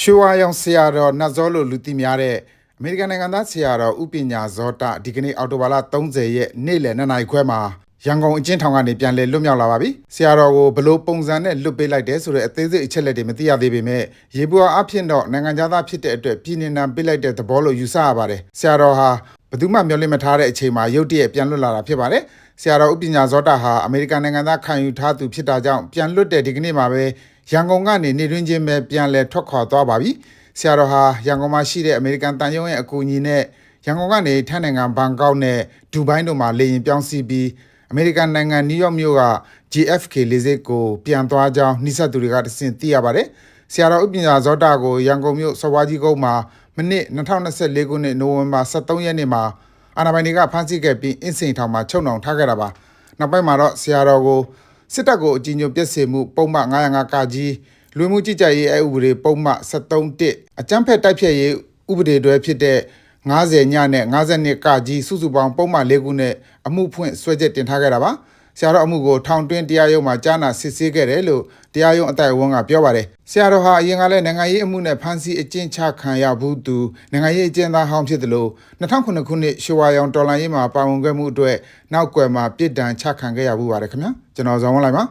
ရွှေဝါရောင်ဆရာတော်နတ်ဇောလို့လူသိများတဲ့အမေရိကန်နိုင်ငံသားဆရာတော်ဥပညာဇောတဒီကနေ့အောက်တိုဘာလ30ရက်နေ့လယ်2နာရီခွဲမှာရန်ကုန်အကျဉ်းထောင်ကနေပြန်လည်လွတ်မြောက်လာပါပြီဆရာတော်ကိုဘလို့ပုံစံနဲ့လွတ်ပေးလိုက်တယ်ဆိုတဲ့အသေးစိတ်အချက်လက်တွေမသိရသေးပေမဲ့ရေပေါ်အဖြစ်တော့နိုင်ငံသားဖြစ်တဲ့အတွက်ပြည်နေနံပေးလိုက်တဲ့သဘောလို့ယူဆရပါတယ်ဆရာတော်ဟာဘယ်သူမှမျှော်လင့်မထားတဲ့အချိန်မှာရုတ်တရက်ပြန်လွတ်လာတာဖြစ်ပါတယ်ဆရာတော်ဥပညာဇောတဟာအမေရိကန်နိုင်ငံသားခံယူထားသူဖြစ်တာကြောင့်ပြန်လွတ်တဲ့ဒီကနေ့မှာပဲ ရန်ကုန်ကနေနေတွင်းချင်းပဲပြန်လည်ထွက်ခွာသွားပါပြီဆရာတော်ဟာရန်ကုန်မှာရှိတဲ့အမေရိကန်တန်ယုံရဲ့အကူအညီနဲ့ရန်ကုန်ကနေထိုင်းနိုင်ငံဘန်ကောက်နဲ့ဒူဘိုင်းတို့မှာလေယာဉ်ပြောင်းစီးပြီးအမေရိကန်နိုင်ငံနယူးယောက်မြို့က JFK လေဆိပ်ကိုပြန်သွားကြောင်းနှိစက်သူတွေကတစင်သိရပါတယ်ဆရာတော်ဥပညာဇောတာကိုရန်ကုန်မြို့စော်ဝါးကြီးကုန်းမှာမနစ်2024ခုနှစ်နိုဝင်ဘာ23ရက်နေ့မှာအာဏာပိုင်တွေကဖမ်းဆီးခဲ့ပြီးအင်းစိန်ထောင်မှာချုပ်နှောင်ထားခဲ့တာပါနောက်ပိုင်းမှာတော့ဆရာတော်ကို စစ်တပ်ကိုအကြီးအကျယ်ပြည့်စေမှုပုံမှန်905ကကြီးလူမှုကြီးကြပ်ရေးအဥပဒေပုံမှန်73အကြမ်းဖက်တိုက်ဖျက်ရေးဥပဒေတွေဖြစ်တဲ့90ညနဲ့52ကကြီးစုစုပေါင်းပုံမှန်၄ခုနဲ့အမှုဖွင့်ဆွဲချက်တင်ထားခဲ့တာပါ ဆရာတော်အမှုကိုထောင်တွင်းတရားရုံးမှာကြားနာစစ်ဆေးခဲ့တယ်လို့တရားရုံးအတိုင်အဝန်ကပြောပါတယ်ဆရာတော်ဟာအရင်ကလည်းနိုင်ငံရေးအမှုနဲ့ဖမ်းဆီးအကျဉ်းချခံရဘူးသူနိုင်ငံရေးအကျဉ်းသားဟောင်းဖြစ်တယ်လို့2009ခုနှစ်ရှောဝါရောင်တော်လိုင်းရေးမှာပါဝင်ခဲ့မှုအတွက်နောက်ကွယ်မှာပြစ်ဒဏ်ချခံခဲ့ရဘူးပါတယ်ခင်ဗျာကျွန်တော်ဇော်ဝင်းလိုက်ပါ